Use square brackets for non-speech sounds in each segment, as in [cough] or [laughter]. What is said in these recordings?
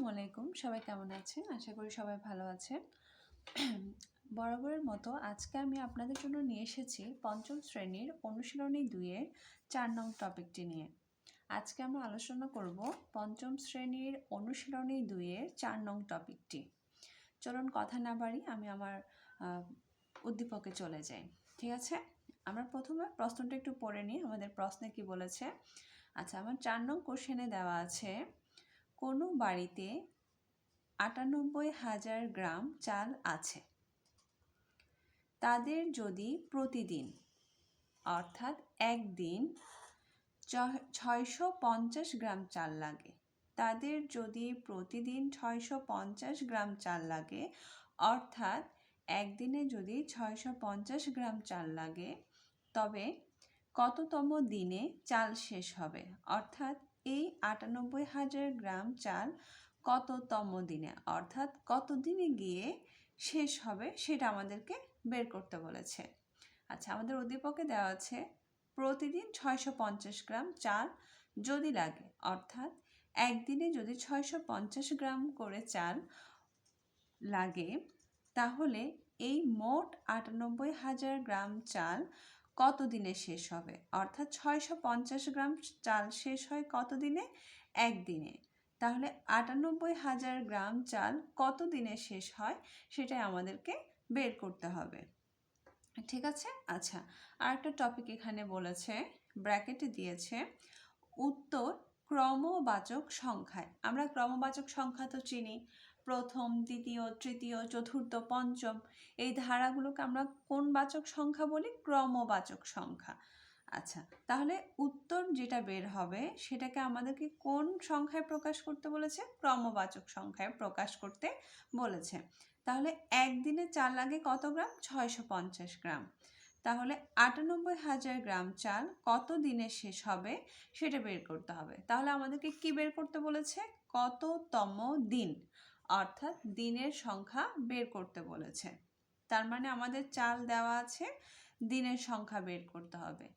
আসসালামু আলাইকুম। সবাই কেমন আছেন? আশা করি সবাই ভালো আছেন। [clears throat] বরাবরের মতো আজকে আমি আপনাদের জন্য নিয়ে এসেছি পঞ্চম শ্রেণির অনুশীলনী দুইয়ের চার নং টপিকটি নিয়ে। আজকে আমরা আলোচনা করব পঞ্চম শ্রেণির অনুশীলনী দুইয়ের চার নং টপিকটি। চলুন কথা না বাড়ি আমি আমার উদ্দীপকে চলে যাই। ঠিক আছে? আমরা প্রথমে প্রশ্নটা একটু পড়ে নিই। আমাদের প্রশ্নে কি বলেছে? আচ্ছা আমার চার নং কোশ্চেনে দেওয়া আছে কোনো বাড়িতে আটানব্বই হাজার গ্রাম চাল আছে। তাদের যদি প্রতিদিন, অর্থাৎ একদিন ছয়শো পঞ্চাশ গ্রাম চাল লাগে। তাদের যদি প্রতিদিন ছয়শো পঞ্চাশ গ্রাম চাল লাগে, অর্থাৎ একদিনে যদি ছয়শো পঞ্চাশ গ্রাম চাল লাগে, তবে কততম দিনে চাল শেষ হবে? অর্থাৎ এই আটানব্বই হাজার গ্রাম চাল কততম দিনে, অর্থাৎ কত দিনে গিয়ে শেষ হবে সেটা আমাদেরকে বের করতে বলেছে। আচ্ছা আমাদের উদ্দীপকে দেওয়া আছে, প্রতিদিন ছয়শো পঞ্চাশ গ্রাম চাল যদি লাগে, অর্থাৎ একদিনে যদি ছয়শো পঞ্চাশ গ্রাম করে চাল লাগে, তাহলে এই মোট আটানব্বই হাজার গ্রাম চাল কত দিনে শেষ হবে? অর্থাৎ ছয়শো পঞ্চাশ গ্রাম চাল শেষ হয় কত দিনে একদিনে। তাহলে আটানব্বই হাজার গ্রাম চাল কত দিনে শেষ হয় সেটাই আমাদেরকে বের করতে হবে। ঠিক আছে? আচ্ছা আর একটা টপিক এখানে বলেছে ব্র্যাকেটে দিয়েছে, উত্তর ক্রমবাচক সংখ্যায়। আমরা ক্রমবাচক সংখ্যা তো চিনি। প্রথম, দ্বিতীয়, তৃতীয়, চতুর্থ, পঞ্চম, এই ধারাগুলোকে আমরা কোন বাচক সংখ্যা বলি? ক্রমবাচক সংখ্যা। আচ্ছা তাহলে উত্তর যেটা বের হবে সেটাকে আমাদেরকে কোন সংখ্যায় প্রকাশ করতে বলেছে? ক্রমবাচক সংখ্যায় প্রকাশ করতে বলেছে। তাহলে একদিনে চাল লাগে কত গ্রাম? ছয়শো পঞ্চাশ গ্রাম। তাহলে আটানব্বই হাজার গ্রাম চাল কত দিনে শেষ হবে সেটা বের করতে হবে। তাহলে আমাদেরকে কি বের করতে বলেছে? কততম দিন। অর্থাৎ দিনের সংখ্যা বের করতে বলেছে। তার মানে আমাদের চাল দেওয়া আছে, দিনের সংখ্যা বের করতে হবে।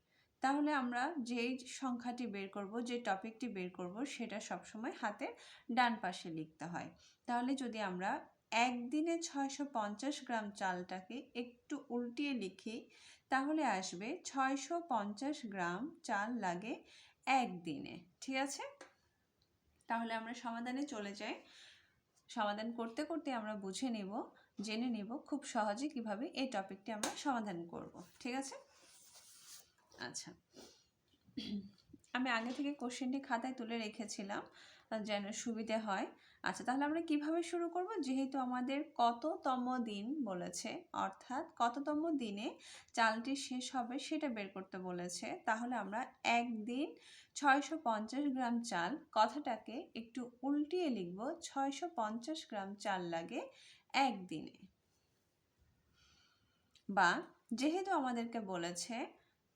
তাহলে আমরা যেই সংখ্যাটি বের করব, যে টপিকটি বের করব, সেটা সবসময় হাতের ডান পাশে লিখতে হয়। তাহলে যদি আমরা একদিনে ছয়শো পঞ্চাশ গ্রাম চালটাকে একটু উল্টিয়ে লিখি, তাহলে আসবে ছয়শো পঞ্চাশ গ্রাম চাল লাগে একদিনে। ঠিক আছে? তাহলে আমরা সমাধানে চলে যাই। সমাধান করতে করতে আমরা বুঝে নেব, জেনে নেব খুব সহজে কীভাবে এই টপিকটি আমরা সমাধান করব। ঠিক আছে? আচ্ছা। আমি আগে থেকে কোশ্চেনটি খাতায় তুলে রেখেছিলাম, যেন সুবিধে হয়। আচ্ছা তাহলে আমরা কীভাবে শুরু করব? যেহেতু আমাদের কততম দিন বলেছে, অর্থাৎ কততম দিনে চালটি শেষ হবে সেটা বের করতে বলেছে, তাহলে আমরা একদিন ছয়শো পঞ্চাশ গ্রাম চাল, কথাটাকে একটু উল্টিয়ে লিখব, ছয়শো পঞ্চাশ গ্রাম চাল লাগে একদিনে। বা যেহেতু আমাদেরকে বলেছে,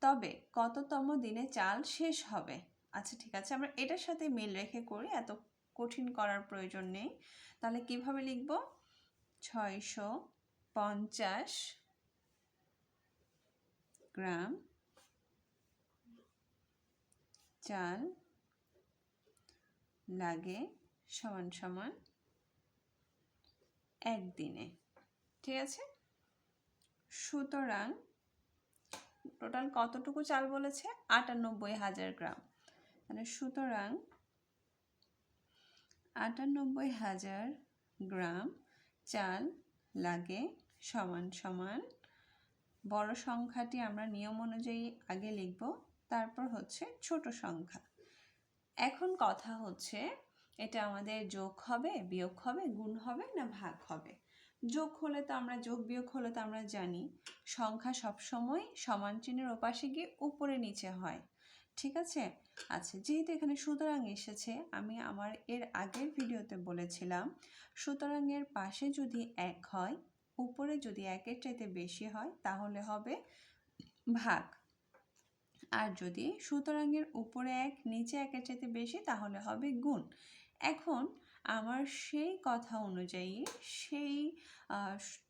তবে কততম দিনে চাল শেষ হবে? আচ্ছা ঠিক আছে, আমরা এটার সাথে মিল রেখে করি, এত কঠিন করার প্রয়োজন নেই। তাহলে কীভাবে লিখব? ছয়শো পঞ্চাশ গ্রাম চাল লাগে সমান সমান একদিনে। ঠিক আছে? সুতরাং টোটাল কতটুকু চাল বলেছে? আটানব্বই হাজার গ্রাম। মানে সুতরাং আটানব্বই হাজার গ্রাম চাল লাগে সমান সমান। বড় সংখ্যাটি আমরা নিয়ম অনুযায়ী আগে লিখব, তারপর হচ্ছে ছোট সংখ্যা। এখন কথা হচ্ছে, এটা আমাদের যোগ হবে, বিয়োগ হবে, গুণ হবে না ভাগ হবে? যোগ হলে তো আমরা, যোগ বিয়োগ হলে তো আমরা জানি, সংখ্যা সবসময় সমান চিহ্নের ওপাশে গিয়ে উপরে নিচে হয়। ঠিক আছে? আচ্ছা যেহেতু এখানে সুতরাং এসেছে, আমি আমার এর আগের ভিডিওতে বলেছিলাম, সুতরাংয়ের পাশে যদি এক হয়, উপরে যদি একের চাইতে বেশি হয়, তাহলে হবে ভাগ। আর যদি সুতরাংয়ের উপরে এক, নিচে একের চাইতে বেশি, তাহলে হবে গুণ। এখন আমার সেই কথা অনুযায়ী, সেই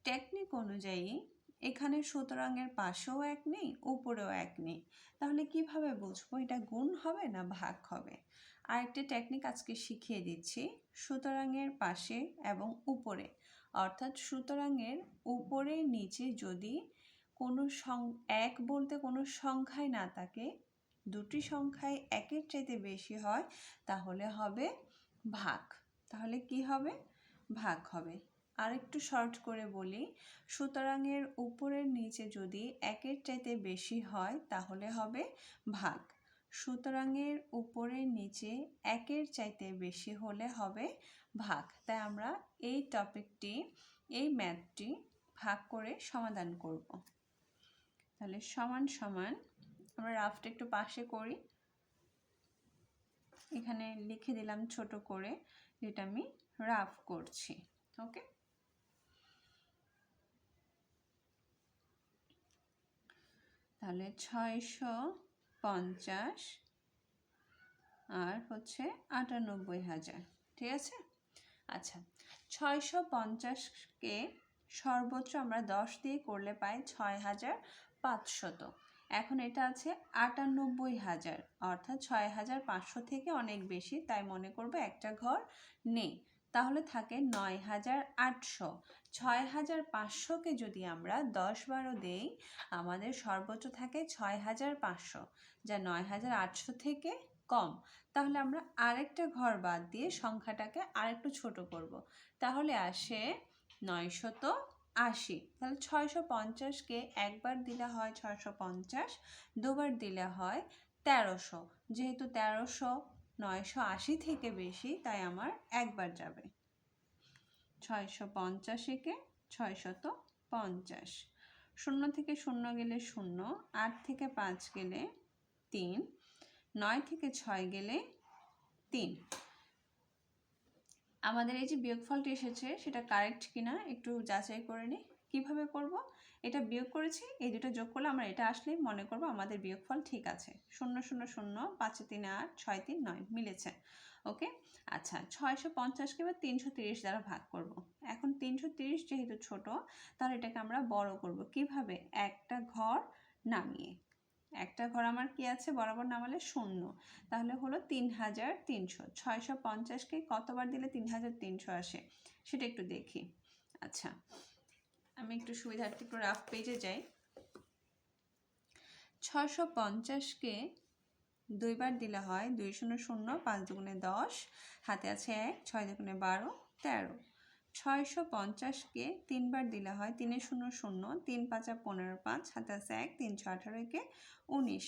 টেকনিক অনুযায়ী এখানে সুতরাংয়ের পাশেও এক নেই, উপরেও এক নেই। তাহলে কীভাবে বুঝব এটা গুণ হবে না ভাগ হবে? আরেকটি টেকনিক আজকে শিখিয়ে দিচ্ছি সুতরাংয়ের পাশে এবং উপরে। অর্থাৎ সুতরাংয়ের উপরে নিচে যদি কোনো সং, এক বলতে কোনো সংখ্যায় না থাকে, দুটি সংখ্যায় একের চাইতে বেশি হয়, তাহলে হবে ভাগ। তাহলে কি হবে? ভাগ হবে। আরেকটু শর্ট করে বলি, সুতরাংয়ের উপরের নিচে যদি একের চাইতে বেশি হয়, তাহলে হবে ভাগ। সুতরাংয়ের উপরের নিচে একের চাইতে বেশি হলে হবে ভাগ। তাই আমরা এই টপিকটি এই ম্যাথটি ভাগ করে সমাধান করব। তাহলে সমান সমান, আমরা রাফটা একটু পাশে করি। এখানে লিখে দিলাম ছোট করে, যেটা আমি রাফ করছি ওকে তাহলে ছয়শো পঞ্চাশ আর হচ্ছে আটানব্বই হাজার, ঠিক আছে? আচ্ছা ছয়শো পঞ্চাশকে সর্বোচ্চ আমরা দশ দিয়ে করলে পাই ছয় হাজার পাঁচশত। এখন এটা আছে আটানব্বই হাজার, অর্থাৎ ছয় হাজার পাঁচশো থেকে অনেক বেশি, তাই মনে করব একটা ঘর নেই। তাহলে থাকে নয় হাজার আটশো। ছয় হাজার পাঁচশোকে যদি আমরা দশ বারো দেই, আমাদের সর্বোচ্চ থাকে ছয় হাজার পাঁচশো। যা নয় হাজার আটশো থেকে কম। তাহলে আমরা আরেকটা ঘর বাদ দিয়ে সংখ্যাটাকে আরেকটু ছোট করব। তাহলে আসে নয়শত আশি। তাহলে ছয়শো পঞ্চাশকে একবার দিলে হয় ছয়শো পঞ্চাশ, দুবার দিলে হয় তেরোশো। যেহেতু তেরোশো নয়শো আশি থেকে বেশি, তাই আমার একবার যাবে। ছয়শো পঞ্চাশিকে ছয়শত পঞ্চাশ। শূন্য থেকে শূন্য গেলে শূন্য, আট থেকে পাঁচ গেলে তিন, নয় থেকে ছয় গেলে তিন। আমাদের এই যে বিয়োগফলটি এসেছে, সেটা কারেক্ট কিনা একটু যাচাই করে নিই। কীভাবে করব? এটা বিয়োগ করেছি, এই দুটো যোগ করলে আমরা এটা আসলেই মনে করব আমাদের বিয়োগফল ঠিক আছে। শূন্য শূন্য শূন্য, পাঁচে তিন, আট, ছয়, তিন, নয়, মিলেছে। ওকে? আচ্ছা ছয়শো পঞ্চাশকে এবার তিনশো তিরিশ দ্বারা ভাগ করব। এখন তিনশো তিরিশ যেহেতু ছোট, তাহলে এটাকে আমরা বড় করব। কীভাবে? একটা ঘর নামিয়ে। একটা ঘর আমার কি আছে? বরাবর নামালে শূন্য। তাহলে হলো তিন হাজার তিনশো। ছয়শো পঞ্চাশকে কতবার দিলে তিন হাজার তিনশো আসে? সেটা একটু দেখি। আচ্ছা আমি একটু সুবিধার্থে একটু রাফ পেজে যাই। ছশো পঞ্চাশকে দুইবার দিলে হয় দুই শূন্য শূন্য পাঁচ দুগুণে দশ, হাতে আছে এক, ছয় দুগুণে বারো, তেরো। ছয়শো পঞ্চাশকে তিনবার দিলে হয় তিনে শূন্য শূন্য, তিন পাঁচা পনেরো পাঁচ, হাতে আছে এক, তিন তিনশো আঠারোকে উনিশ।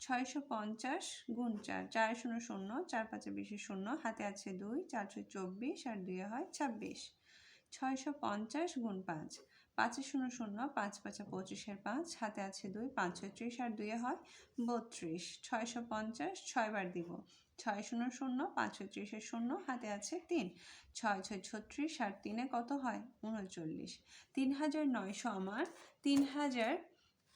ছয়শো পঞ্চাশ গুণ চার চার শূন্য শূন্য, চার পাঁচে বিশে শূন্য, হাতে আছে দুই চারশো চব্বিশ আর দুয়ে হয় ছাব্বিশ। ছয়শো পঞ্চাশ গুণ পাঁচ পাঁচে শূন্য শূন্য, পাঁচ পাঁচা পঁচিশের পাঁচ, হাতে আছে দুই, পাঁচ ছত্রিশ আর দুয়ে হয় বত্রিশ। ছয়শো পঞ্চাশ, ছয়বার দিব। ছয় শূন্য শূন্য, পাঁচ ছত্রিশের শূন্য, হাতে আছে তিন। ছয় ছয় ছত্রিশ আর তিনে কত হয়? উনচল্লিশ। তিন হাজার নয়শো আমার তিন হাজার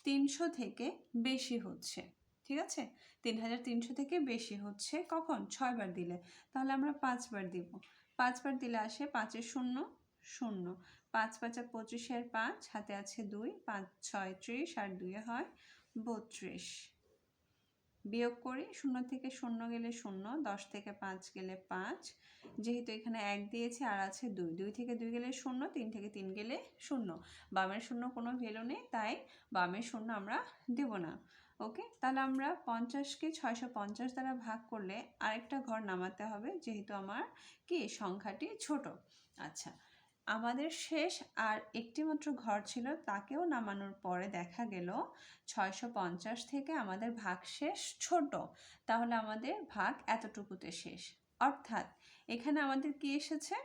তিনশো থেকে বেশি হচ্ছে। ঠিক আছে? তিন হাজার তিনশো থেকে বেশি হচ্ছে কখন? ছয়বার দিলে। তাহলে আমরা পাঁচবার দিব। পাঁচবার দিলে আসে পাঁচের শূন্য শূন্য। পাঁচ পাঁচা পঁচিশের পাঁচ, হাতে আছে দুই, পাঁচ ছয় ত্রিশ আর দুয়ে হয় বত্রিশ। বিয়োগ করি, শূন্য থেকে শূন্য গেলে শূন্য, দশ থেকে পাঁচ গেলে পাঁচ। যেহেতু এখানে এক দিয়েছে, আর আছে দুই। দুই থেকে দুই গেলে শূন্য, তিন থেকে তিন গেলে শূন্য। বামের শূন্য কোনো ভ্যালু নেই, তাই বামের শূন্য আমরা দেব না। ওকে? তাহলে আমরা পঞ্চাশকে ছয়শো পঞ্চাশ দ্বারা ভাগ করলে আরেকটা ঘর নামাতে হবে, যেহেতু আমার কি? সংখ্যাটি ছোট। আচ্ছা আমাদের শেষ আর একটিমাত্র ঘর ছিল, তাকেও নামানোর পরে দেখা গেল ছয়শো পঞ্চাশ থেকে আমাদের ভাগ শেষ, ছোট। তাহলে আমাদের ভাগ এতটুকুতে শেষ। অর্থাৎ এখানে আমাদের কি এসেছে?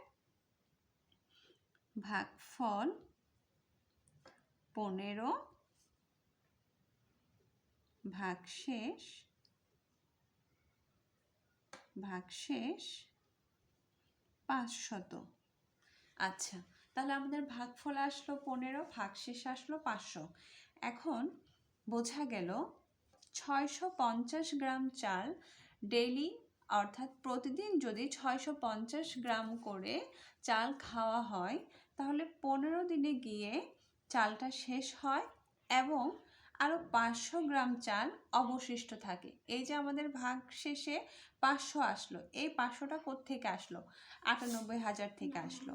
ভাগ ফল পনেরো, ভাগ শেষ ভাগ শেষ পাঁচশত। আচ্ছা তাহলে আমাদের ভাগফল আসলো পনেরো, ভাগশেষ আসলো পাঁচশো। এখন বোঝা গেল ছয়শো পঞ্চাশ গ্রাম চাল ডেইলি, অর্থাৎ প্রতিদিন যদি ছয়শো পঞ্চাশ গ্রাম করে চাল খাওয়া হয়, তাহলে পনেরো দিনে গিয়ে চালটা শেষ হয় এবং আরও পাঁচশো গ্রাম চাল অবশিষ্ট থাকে। এই যে আমাদের ভাগ শেষে পাঁচশো আসলো, এই পাঁচশোটা থেকে আসলো? আটানব্বই হাজার থেকে আসলো।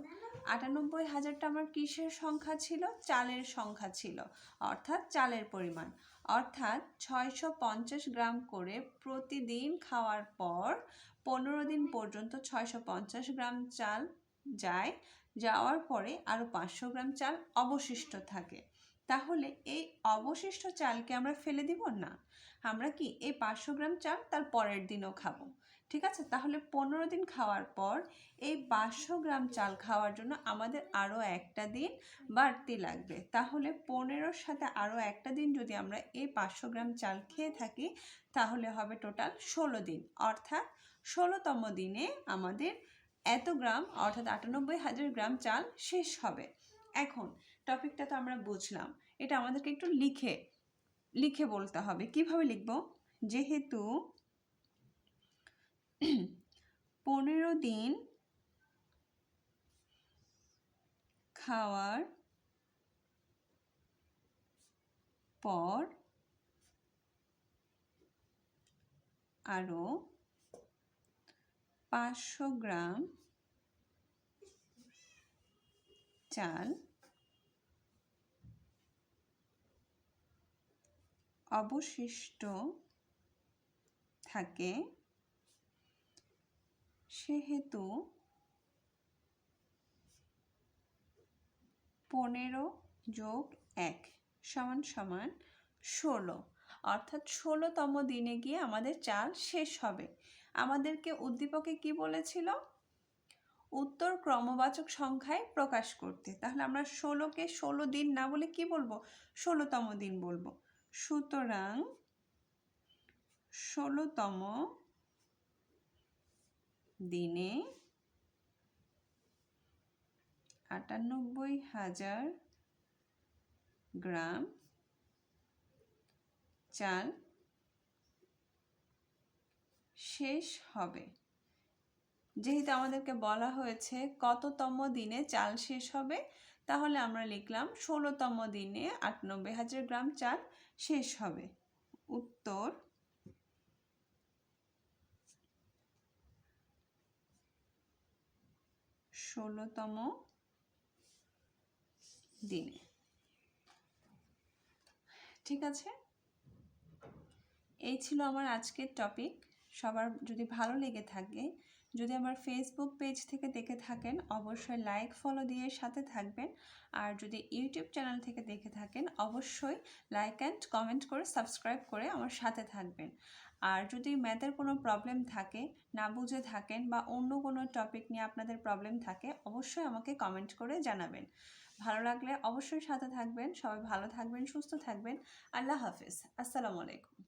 আটানব্বই হাজারটা আমার কিসের সংখ্যা ছিল? চালের সংখ্যা ছিল, অর্থাৎ চালের পরিমাণ। অর্থাৎ ছয়শো পঞ্চাশ গ্রাম করে প্রতিদিন খাওয়ার পর পনেরো দিন পর্যন্ত ছয়শো পঞ্চাশ গ্রাম চাল যায়, যাওয়ার পরে আরও পাঁচশো গ্রাম চাল অবশিষ্ট থাকে। তাহলে এই অবশিষ্ট চালকে আমরা ফেলে দিব? না। আমরা কি এই পাঁচশো গ্রাম চাল তার পরের দিনও খাব। ঠিক আছে? তাহলে পনেরো দিন খাওয়ার পর এই পাঁচশো গ্রাম চাল খাওয়ার জন্য আমাদের আরও একটা দিন বাড়তি লাগবে। তাহলে পনেরোর সাথে আরও একটা দিন যদি আমরা এই পাঁচশো গ্রাম চাল খেয়ে থাকি, তাহলে হবে টোটাল ষোলো দিন। অর্থাৎ ষোলোতম দিনে আমাদের এত গ্রাম, অর্থাৎ আটানব্বই হাজার গ্রাম চাল শেষ হবে। এখন টপিকটা তো আমরা বুঝলাম। এটা আমাদেরকে একটু লিখে লিখে বলতে হবে। কীভাবে লিখব? যেহেতু পনেরো দিন খাওয়ার পর আরও পাঁচশো গ্রাম চাল অবশিষ্ট থাকে সেহেতু পনেরো যোগ এক সমান সমান ষোলো। অর্থাৎ ষোলোতম দিনে গিয়ে আমাদের চাল শেষ হবে। আমাদেরকে উদ্দীপকে কি বলেছিল? উত্তর ক্রমবাচক সংখ্যায় প্রকাশ করতে। তাহলে আমরা ষোলোকে ষোলো দিন না বলে কি বলব? ষোলোতম দিন বলব। সুতরাং ষোলোতম দিনে আটানব্বই হাজার গ্রাম চাল শেষ হবে। যেহেতু আমাদেরকে বলা হয়েছে কততম দিনে চাল শেষ হবে, তাহলে আমরা লিখলাম ষোলোতম দিনে আটানব্বই হাজার গ্রাম চাল শেষ হবে। উত্তর। ষোলোতম দিনে। ঠিক আছে? এই ছিল আমার আজকের টপিক সবার যদি ভালো লেগে থাকে যদি আমার ফেসবুক পেজ থেকে দেখে থাকেন, অবশ্যই লাইক ফলো দিয়ে সাথে থাকবেন। আর যদি ইউটিউব চ্যানেল থেকে দেখে থাকেন, অবশ্যই লাইক অ্যান্ড কমেন্ট করে সাবস্ক্রাইব করে আমার সাথে থাকবেন। আর যদি ম্যাথের কোনো প্রবলেম থাকে, না বুঝে থাকেন বা অন্য কোনো টপিক নিয়ে আপনাদের প্রবলেম থাকে, অবশ্যই আমাকে কমেন্ট করে জানাবেন। ভালো লাগলে অবশ্যই সাথে থাকবেন। সবাই ভালো থাকবেন, সুস্থ থাকবেন। আল্লাহ হাফিজ। আসসালামু আলাইকুম।